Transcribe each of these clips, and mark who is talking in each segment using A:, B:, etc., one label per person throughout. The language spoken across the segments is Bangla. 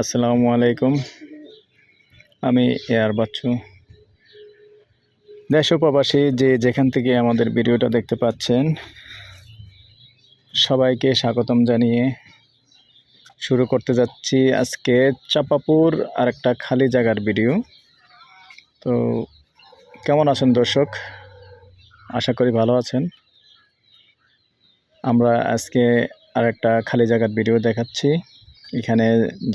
A: আসসালামু আলাইকুম। আমি এয়ার বাচ্চু। দেশ প্রবাসী যে যেখান থেকে আমাদের ভিডিওটা দেখতে পাচ্ছেন, সবাইকে স্বাগতম জানিয়ে শুরু করতে যাচ্ছি আজকে চাপাপুর আর একটা খালি জায়গার ভিডিও। তো কেমন আছেন দর্শক? আশা করি ভালো আছেন। আমরা আজকে আর একটা খালি জায়গার ভিডিও দেখাচ্ছি। এখানে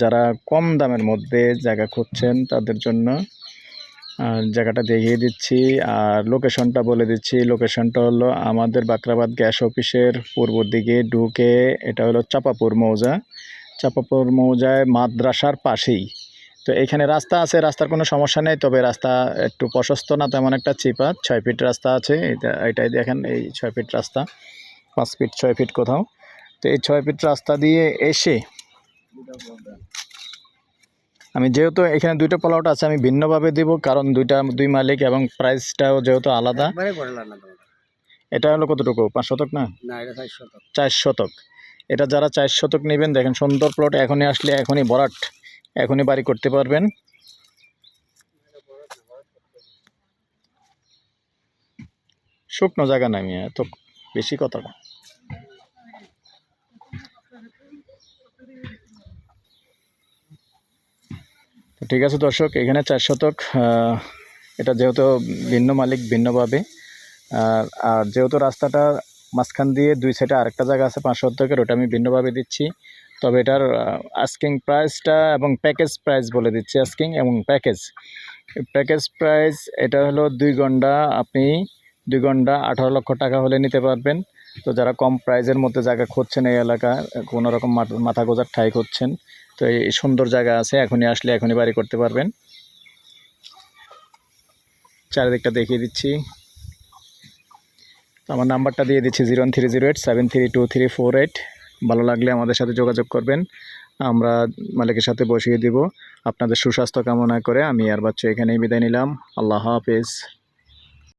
A: যারা কম দামের মধ্যে জায়গা খুঁজছেন তাদের জন্য, আর জায়গাটা দেখিয়ে দিচ্ছি। আর লোকেশনটা বলে দিচ্ছি। লোকেশনটা হলো আমাদের বাকরাবাদ গ্যাস অফিসের পূর্ব দিকে ঢুকে এটা হলো চাপাপুর মৌজা। চাপাপুর মৌজায় মাদ্রাসার পাশেই। তো এখানে রাস্তা আছে, রাস্তার কোনো সমস্যা নেই, তবে রাস্তা একটু প্রশস্ত না, তেমন একটা চিপা। ছয় ফিট রাস্তা আছে, এটা এটাই দেখেন, এই ছয় ফিট রাস্তা, পাঁচ ফিট, ছয় ফিট কোথাও। তো এই ছয় ফিট রাস্তা দিয়ে এসে আমি যেহেতু এখানে দুইটা প্লট আছে আমি ভিন্নভাবে দিব কারণ দুইটা দুই মালিক এবং প্রাইসটাও যেহেতু আলাদা। এটা হলো কতটুকু? পাঁচ শতক না?
B: চার শতক।
A: এটা যারা চার শতক নেবেন দেখেন সুন্দর প্লট এখনই আসলে এখনই ভরাট। এখনই বাড়ি করতে পারবেন। শুকনো জায়গা নামি এত বেশি কথা না। ঠিক আছে দর্শক, এখানে চার শতক এটা যেহেতু ভিন্ন মালিক ভিন্নভাবে আর যেহেতু রাস্তাটা মাঝখান দিয়ে দুই সাইডে আরেকটা জায়গা আছে, পাঁচ শতকের, ওটা আমি ভিন্নভাবে দিচ্ছি। তবে এটার আস্কিং প্রাইসটা এবং প্যাকেজ প্রাইস বলে দিচ্ছি আস্কিং এবং প্যাকেজ প্যাকেজ প্রাইস এটা হলো দুই ঘণ্টা, আপনি দুই ঘণ্টা আঠারো লক্ষ টাকা হলে নিতে পারবেন। তো যারা কম প্রাইজের মধ্যে জায়গা খুঁজছেন এই এলাকা, কোনো রকম মাথা- গোজার ঠাই খুঁজছেন, তো এই সুন্দর জায়গা আছে, এখনই আসলে এখনই বাড়ি করতে পারবেন। চারিদিকটা দেখিয়ে দিচ্ছি। আমার নাম্বারটা দিয়ে দিচ্ছি zero three zero eight, seven three two three four eight. ভালো লাগলে আমাদের সাথে যোগাযোগ করবেন। আমরা মালিকের সাথে বসিয়ে দিব। আপনাদের সুস্বাস্থ্য কামনা করে আমি আর বাচ্চা এখানেই বিদায় নিলাম। আল্লাহ হাফেজ।